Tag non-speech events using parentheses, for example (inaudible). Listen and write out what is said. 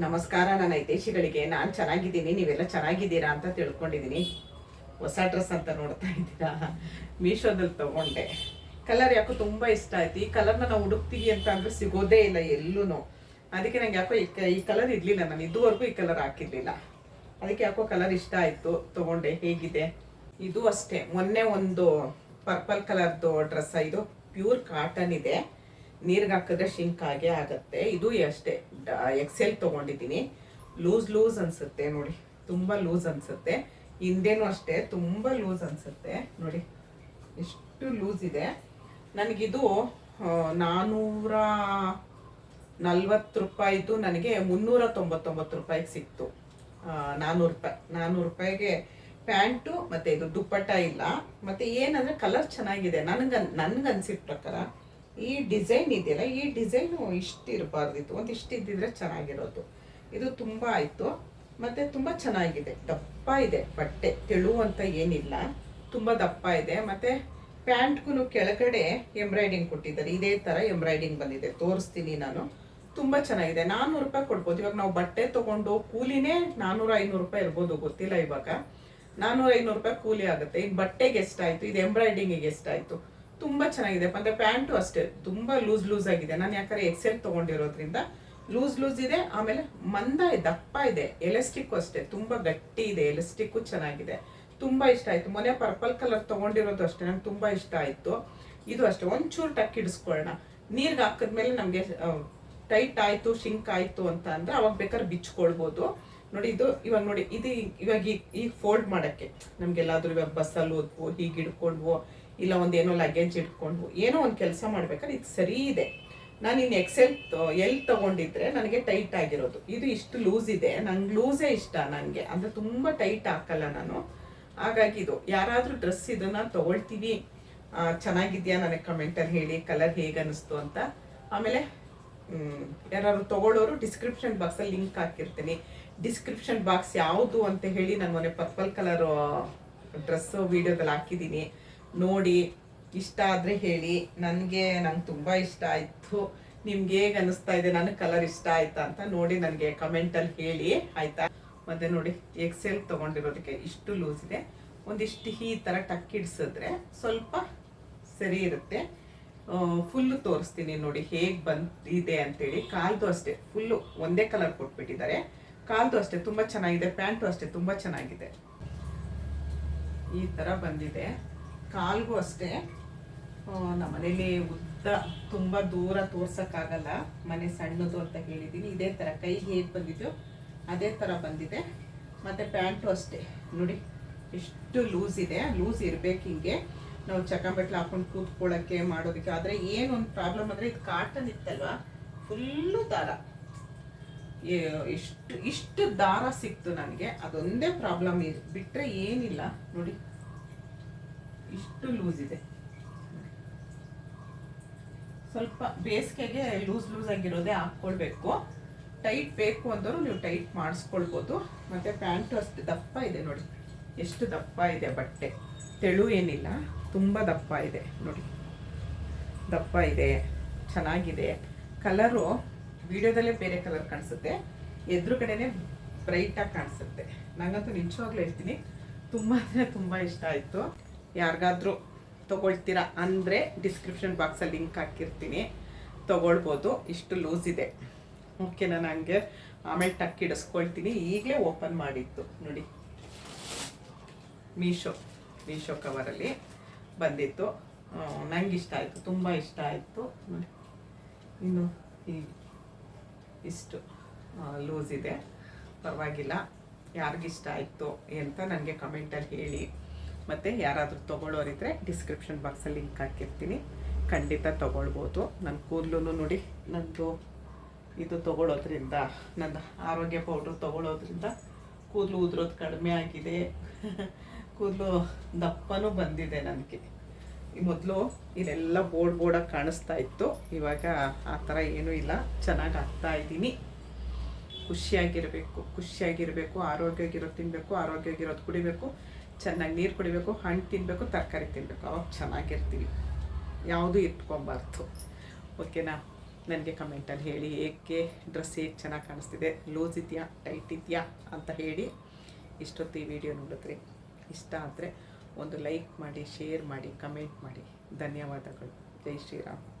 ನಮಸ್ಕಾರ, ನನ್ನ ಹಿತೇಶಿಗಳಿಗೆ ನಾನು ಚೆನ್ನಾಗಿದ್ದೀನಿ, ನೀವೆಲ್ಲ ಚೆನ್ನಾಗಿದ್ದೀರಾ ಅಂತ ತಿಳ್ಕೊಂಡಿದ್ದೀನಿ. ಹೊಸ ಡ್ರೆಸ್ ಅಂತ ನೋಡ್ತಾ ಇದ್ದೀರಾ? ಮೀಶೋದಲ್ಲಿ ತಗೊಂಡೆ. ಕಲರ್ ಯಾಕೋ ತುಂಬ ಇಷ್ಟ ಆಯ್ತು. ಈ ಕಲರ್ನ ನಾವು ಹುಡುಕ್ತೀವಿ ಅಂತ ಅಂದ್ರೆ ಸಿಗೋದೇ ಇಲ್ಲ ಎಲ್ಲೂ ಅದಕ್ಕೆ ನಂಗೆ ಯಾಕೋ ಈ ಕಲರ್ ಇರಲಿಲ್ಲ ನಾನು. ಇದುವರೆಗೂ ಈ ಕಲರ್ ಹಾಕಿರ್ಲಿಲ್ಲ. ಅದಕ್ಕೆ ಯಾಕೋ ಕಲರ್ ಇಷ್ಟ ಆಯ್ತು. ತಗೊಂಡೆ. ಹೇಗಿದೆ? ಇದು ಅಷ್ಟೇ. ಮೊನ್ನೆ ಒಂದು ಪರ್ಪಲ್ ಕಲರ್ದು ಡ್ರೆಸ್ ಇದು ಪ್ಯೂರ್ ಕಾಟನ್ ಇದೆ. ನೀರ್ಗೆ ಹಾಕಿದ್ರೆ ಶಿಂಕ್ ಆಗೇ ಆಗತ್ತೆ. ಇದು ಅಷ್ಟೇ. ಎಕ್ಸೆಲ್ ತೊಗೊಂಡಿದ್ದೀನಿ. ಲೂಸ್ ಲೂಸ್ ಅನ್ಸುತ್ತೆ ನೋಡಿ. ತುಂಬ ಲೂಸ್ ಅನ್ಸುತ್ತೆ. ಹಿಂದೆನೂ ಅಷ್ಟೇ, ತುಂಬ ಲೂಸ್ ಅನ್ಸುತ್ತೆ. ನೋಡಿ, ಎಷ್ಟು ಲೂಸ್ ಇದೆ. ನನಗಿದು ನಾನ್ನೂರ ನಾನೂರ ನಲ್ವತ್ತು ರೂಪಾಯಿದು ನನಗೆ ಮುನ್ನೂರ ತೊಂಬತ್ತೊಂಬತ್ತು ರೂಪಾಯಿಗೆ ಸಿಕ್ತು. ನಾನ್ನೂರು ರೂಪಾಯಿ. ನಾನ್ನೂರು ರೂಪಾಯಿಗೆ ಪ್ಯಾಂಟು, ಮತ್ತು ಇದು ದುಪ್ಪಟ್ಟ ಇಲ್ಲ. ಮತ್ತು ಏನಂದರೆ ಕಲರ್ ಚೆನ್ನಾಗಿದೆ. ನನಗೆ ನನ್ಗೆ ಅನ್ಸಿದ ಪ್ರಕಾರ ಈ ಡಿಸೈನ್ ಇದೆಯಲ್ಲ, ಈ ಡಿಸೈನು ಇಷ್ಟು ಇರಬಾರ್ದಿತ್ತು ಒಂದು ಇಷ್ಟು ಇದ್ದಿದ್ರೆ ಚೆನ್ನಾಗಿರೋದು. ಇದು ತುಂಬ ಆಯಿತು. ಮತ್ತು ತುಂಬ ಚೆನ್ನಾಗಿದೆ. ದಪ್ಪ ಇದೆ, ಬಟ್ಟೆ. ತೆಳು ಏನಿಲ್ಲ. ತುಂಬ ದಪ್ಪ ಇದೆ. ಮತ್ತು ಪ್ಯಾಂಟ್ಗೂ ಕೆಳಗಡೆ ಎಂಬ್ರಾಯ್ಡಿಂಗ್ ಕೊಟ್ಟಿದ್ದಾರೆ. ಇದೇ ಥರ ಎಂಬ್ರಾಯ್ಡಿಂಗ್ ಬಂದಿದೆ. ತೋರಿಸ್ತೀನಿ ನಾನು. ತುಂಬ ಚೆನ್ನಾಗಿದೆ. ನಾನ್ನೂರು ರೂಪಾಯಿ ಕೊಡ್ಬೋದು. ಇವಾಗ ನಾವು ಬಟ್ಟೆ ತೊಗೊಂಡು ಕೂಲಿನೇ ನಾನ್ನೂರ ಐನೂರು ರೂಪಾಯಿ ಇರ್ಬೋದು. ಗೊತ್ತಿಲ್ಲ ಇವಾಗ. ನಾನ್ನೂರ ಐನೂರು ರೂಪಾಯಿ ಕೂಲಿ ಆಗುತ್ತೆ. ಇನ್ನು ಬಟ್ಟೆಗೆ ಎಷ್ಟಾಯಿತು? ಇದು ಎಂಬ್ರಾಯ್ಡಿಂಗಿಗೆ ಎಷ್ಟಾಯ್ತು? ತುಂಬಾ ಚೆನ್ನಾಗಿದೆ. ಮತ್ತೆ ಪ್ಯಾಂಟು ಅಷ್ಟೇ, ತುಂಬಾ ಲೂಸ್ ಲೂಸ್ ಆಗಿದೆ. ನಾನು ಯಾಕಂದ್ರೆ ಎಕ್ಸೆಲ್ ತಗೊಂಡಿರೋದ್ರಿಂದ ಲೂಸ್ ಲೂಸ್ ಇದೆ. ಆಮೇಲೆ ಮಂದ, ದಪ್ಪ ಇದೆ. ಎಲೆಸ್ಟಿಕ್ಕು ಅಷ್ಟೇ, ತುಂಬಾ ಗಟ್ಟಿ ಇದೆ. ಎಲೆಸ್ಟಿಕ್ಕು ಚೆನ್ನಾಗಿದೆ. ತುಂಬಾ ಇಷ್ಟ ಆಯ್ತು. ಮೊನ್ನೆ ಪರ್ಪಲ್ ಕಲರ್ ತಗೊಂಡಿರೋದು ಅಷ್ಟೇ, ನಂಗೆ ತುಂಬಾ ಇಷ್ಟ ಆಯ್ತು. ಇದು ಅಷ್ಟೇ, ಒಂಚೂರು ಟಕ್ ಇಡಿಸ್ಕೊಳ್ಳೋಣ ನೀರ್ಗೆ ಹಾಕಿದ್ಮೇಲೆ ನಮಗೆ ಟೈಟ್ ಆಯ್ತು ಶಿಂಕ್ ಆಯ್ತು ಅಂತ ಅಂದ್ರೆ ಅವಾಗ ಬೇಕಾದ್ರೆ ಬಿಚ್ಕೊಳ್ಬೋದು. ನೋಡಿ ಇದು, ಇವಾಗ ನೋಡಿ, ಇದು ಇವಾಗ ಈಗ ಈಗ ಫೋಲ್ಡ್ ಮಾಡಕ್ಕೆ ನಮ್ಗೆಲ್ಲಾದ್ರೂ ಇವಾಗ ಬಸ್ಸಲ್ಲಿ ಹೋದ್ವು ಹೀಗೆ ಹಿಡ್ಕೊಂಡ್ವು ಇಲ್ಲ ಒಂದೇನೋ ಲಗೇಜ್ ಇಟ್ಕೊಂಡು ಏನೋ ಒಂದು ಕೆಲಸ ಮಾಡ್ಬೇಕಾದ್ರೆ ಇದು ಸರಿ ಇದೆ. ನಾನು ಇನ್ನು ಎಕ್ಸೆಲ್ ಎಲ್ ತಗೊಂಡಿದ್ರೆ ನನಗೆ ಟೈಟ್ ಆಗಿರೋದು. ಇದು ಇಷ್ಟು ಲೂಸ್ ಇದೆ. ನಂಗೆ ಲೂಸೇ ಇಷ್ಟ ನನಗೆ ಅಂದರೆ ತುಂಬ ಟೈಟ್ ಹಾಕಲ್ಲ ನಾನು. ಹಾಗಾಗಿ ಇದು, ಯಾರಾದರೂ ಡ್ರೆಸ್ ಇದನ್ನು ತಗೊಳ್ತೀವಿ. ಚೆನ್ನಾಗಿದೆಯಾ ನನಗೆ ಕಮೆಂಟಲ್ಲಿ ಹೇಳಿ ಕಲರ್ ಹೇಗೆ ಅನಿಸ್ತು ಅಂತ. ಆಮೇಲೆ ಯಾರಾದ್ರು ತಗೊಳ್ಳೋರು ಡಿಸ್ಕ್ರಿಪ್ಷನ್ ಬಾಕ್ಸಲ್ಲಿ ಲಿಂಕ್ ಹಾಕಿರ್ತೀನಿ. ಡಿಸ್ಕ್ರಿಪ್ಷನ್ ಬಾಕ್ಸ್ ಯಾವುದು ಅಂತ ಹೇಳಿ ನಾನು ಮೊನ್ನೆ ಪರ್ಪಲ್ ಕಲರ್ ಡ್ರೆಸ್ ವಿಡಿಯೋದಲ್ಲಿ ಹಾಕಿದ್ದೀನಿ. ನೋಡಿ, ಇಷ್ಟ ಆದರೆ ಹೇಳಿ. ನನಗೆ ನಂಗೆ ತುಂಬ ಇಷ್ಟ ಆಯಿತು. ನಿಮ್ಗೆ ಹೇಗೆ ಅನಿಸ್ತಾ ಇದೆ? ನನಗೆ ಕಲರ್ ಇಷ್ಟ ಆಯ್ತಾ ಅಂತ ನೋಡಿ ನನಗೆ ಕಮೆಂಟಲ್ಲಿ ಹೇಳಿ. ಆಯ್ತಾ? ಮತ್ತೆ ನೋಡಿ ಎಕ್ಸೆಲ್ ತೊಗೊಂಡಿರೋದಕ್ಕೆ ಇಷ್ಟು ಲೂಸ್ ಇದೆ. ಒಂದಿಷ್ಟು ಈ ಥರ ಟಕ್ ಇಡ್ಸಿದ್ರೆ ಸ್ವಲ್ಪ ಸರಿ ಇರುತ್ತೆ. ಫುಲ್ಲು ತೋರಿಸ್ತೀನಿ ನೋಡಿ ಹೇಗೆ ಬಂದಿದೆ ಅಂತೇಳಿ. ಕಾಲ್ದು ಅಷ್ಟೇ ಫುಲ್ಲು ಒಂದೇ ಕಲರ್ ಕೊಟ್ಬಿಟ್ಟಿದ್ದಾರೆ. ಕಾಲ್ದು ಅಷ್ಟೇ, ತುಂಬ ಚೆನ್ನಾಗಿದೆ. ಪ್ಯಾಂಟು ಅಷ್ಟೇ, ತುಂಬ ಚೆನ್ನಾಗಿದೆ. ಈ ಥರ ಬಂದಿದೆ. ಕಾಲ್ಗೂ ಅಷ್ಟೇ. ನಮ್ಮ ಮನೇಲಿ ಉದ್ದ ತುಂಬ ದೂರ ತೋರ್ಸಕ್ಕಾಗಲ್ಲ. ಮನೆ ಸಣ್ಣದು ಅಂತ ಹೇಳಿದ್ದೀನಿ ಇದೇ ಥರ ಕೈಗೆ ಹೇಗೆ ಬಂದಿದ್ದು ಅದೇ ಥರ ಬಂದಿದೆ. ಮತ್ತು ಪ್ಯಾಂಟು ಅಷ್ಟೇ. ನೋಡಿ, ಎಷ್ಟು ಲೂಸ್ ಇದೆ. ಲೂಸ್ ಇರಬೇಕು ಹಿಂಗೆ. ನಾವು ಚಕಂಬಟ್ಲು ಹಾಕೊಂಡು ಕೂತ್ಕೊಳ್ಳೋಕ್ಕೆ ಮಾಡೋದಕ್ಕೆ. ಆದರೆ ಏನೊಂದು ಪ್ರಾಬ್ಲಮ್ ಅಂದರೆ ಇದು ಕಾಟನ್ ಇತ್ತಲ್ವಾ? ಫುಲ್ಲು ದಾರ. ಏ- ಇಷ್ಟು ಇಷ್ಟು ದಾರ ಸಿಕ್ತು ನನಗೆ. ಅದೊಂದೇ ಪ್ರಾಬ್ಲಮ್ ಬಿಟ್ಟರೆ ಏನಿಲ್ಲ. ನೋಡಿ. ಇಷ್ಟು ಲೂಸ್ ಇದೆ. ಸ್ವಲ್ಪ ಬೇಸಿಗೆಗೆ ಲೂಸ್ ಲೂಸ್ ಆಗಿರೋದೇ ಹಾಕ್ಕೊಳ್ಬೇಕು. ಟೈಟ್ ಬೇಕು ಅಂದರೂ ನೀವು ಟೈಟ್ ಮಾಡಿಸ್ಕೊಳ್ಬೋದು. ಮತ್ತು ಪ್ಯಾಂಟು ಅಷ್ಟು ದಪ್ಪ ಇದೆ ನೋಡಿ. ಎಷ್ಟು ದಪ್ಪ ಇದೆ ಬಟ್ಟೆ. ತೆಳು ಏನಿಲ್ಲ. ತುಂಬ ದಪ್ಪ ಇದೆ ನೋಡಿ. ದಪ್ಪ ಇದೆ. ಚೆನ್ನಾಗಿದೆ. ಕಲರು ವಿಡಿಯೋದಲ್ಲೇ ಬೇರೆ ಕಲರ್ ಕಾಣಿಸುತ್ತೆ. ಎದುರುಗಡೆನೆ ಬ್ರೈಟಾಗಿ ಕಾಣಿಸುತ್ತೆ. ನನಗಂತೂ ನಿಜವಾಗ್ಲೂ ಹೇಳ್ತೀನಿ. ತುಂಬ ಅಂದರೆ ತುಂಬ ಇಷ್ಟ ಆಯಿತು. ಯಾರಿಗಾದ್ರೂ ತಗೊಳ್ತೀರಾ ಅಂದರೆ ಡಿಸ್ಕ್ರಿಪ್ಷನ್ ಬಾಕ್ಸಲ್ಲಿ ಲಿಂಕ್ ಹಾಕಿರ್ತೀನಿ. ತಗೊಳ್ಬೋದು. ಇಷ್ಟು ಲೂಸ್ ಇದೆ. ಓಕೆ ನಾನು ಹಂಗೆ ಆಮೇಲೆ ಟಕ್ ಇಡಿಸ್ಕೊಳ್ತೀನಿ. ಈಗಲೇ ಓಪನ್ ಮಾಡಿತ್ತು ನೋಡಿ. ಮೀಶೋ ಮೀಶೋ ಕವರಲ್ಲಿ ಬಂದಿತ್ತು. ನಂಗೆ ಇಷ್ಟ ಆಯಿತು. ತುಂಬ ಇಷ್ಟ ಆಯಿತು. ನೋಡಿ. ಇನ್ನು ಈ ಇಷ್ಟು ಲೂಸ್ ಇದೆ. ಪರವಾಗಿಲ್ಲ. ಯಾರಿಗಿಷ್ಟ ಆಯಿತು ಅಂತ ನನಗೆ ಕಮೆಂಟಲ್ಲಿ ಹೇಳಿ. ಮತ್ತು ಯಾರಾದರೂ ತೊಗೊಳ್ಳೋರಿದ್ರೆ ಡಿಸ್ಕ್ರಿಪ್ಷನ್ ಬಾಕ್ಸಲ್ಲಿ ಲಿಂಕ್ ಹಾಕಿರ್ತೀನಿ. ಖಂಡಿತ ತೊಗೊಳ್ಬೋದು. ನನ್ನ ಕೂದಲು ನೋಡಿ ನನ್ನದು ಇದು ತೊಗೊಳೋದ್ರಿಂದ, ನನ್ನ ಆರೋಗ್ಯ ಪೌಡ್ರ್ ತೊಗೊಳೋದ್ರಿಂದ ಕೂದಲು ಉದುರೋದು ಕಡಿಮೆ ಆಗಿದೆ. (laughs) ಕೂದಲು ದಪ್ಪನೂ ಬಂದಿದೆ ನನಗೆ. ಮೊದಲು ಇದೆಲ್ಲ ಬೋರ್ಡ್ ಬೋರ್ಡಾಗಿ ಕಾಣಿಸ್ತಾ ಇತ್ತು. ಇವಾಗ ಆ ಥರ ಏನೂ ಇಲ್ಲ. ಚೆನ್ನಾಗಿ ಆಗ್ತಾ ಇದ್ದೀನಿ. ಖುಷಿಯಾಗಿರಬೇಕು. ಖುಷಿಯಾಗಿರಬೇಕು. ಆರೋಗ್ಯವಾಗಿರೋದು ತಿನ್ನಬೇಕು ಆರೋಗ್ಯವಾಗಿರೋದು ಕುಡಿಬೇಕು. ಚೆನ್ನಾಗಿ ನೀರು ಕುಡಿಬೇಕು, ಹಣ್ಣು ತಿನ್ನಬೇಕು ತರಕಾರಿ ತಿನ್ನಬೇಕು ಅವಾಗ ಚೆನ್ನಾಗಿರ್ತೀವಿ. ಯಾವುದೂ ಇಟ್ಕೊಬಾರ್ದು ಓಕೆನಾ? ನನಗೆ ಕಮೆಂಟಲ್ಲಿ ಹೇಳಿ. ಏಕೆ ಡ್ರೆಸ್ ಹೇಗೆ ಚೆನ್ನಾಗಿ ಕಾಣಿಸ್ತಿದೆ? ಲೂಸ್ ಇದೆಯಾ? ಟೈಟ್ ಇದೆಯಾ? ಅಂತ ಹೇಳಿ. ಇಷ್ಟೊತ್ತು ಈ ವಿಡಿಯೋ ನೋಡಿದ್ರಿ ಇಷ್ಟ ಆದರೆ ಒಂದು ಲೈಕ್ ಮಾಡಿ ಶೇರ್ ಮಾಡಿ ಕಮೆಂಟ್ ಮಾಡಿ. ಧನ್ಯವಾದಗಳು. ಜೈ ಶ್ರೀರಾಮ್.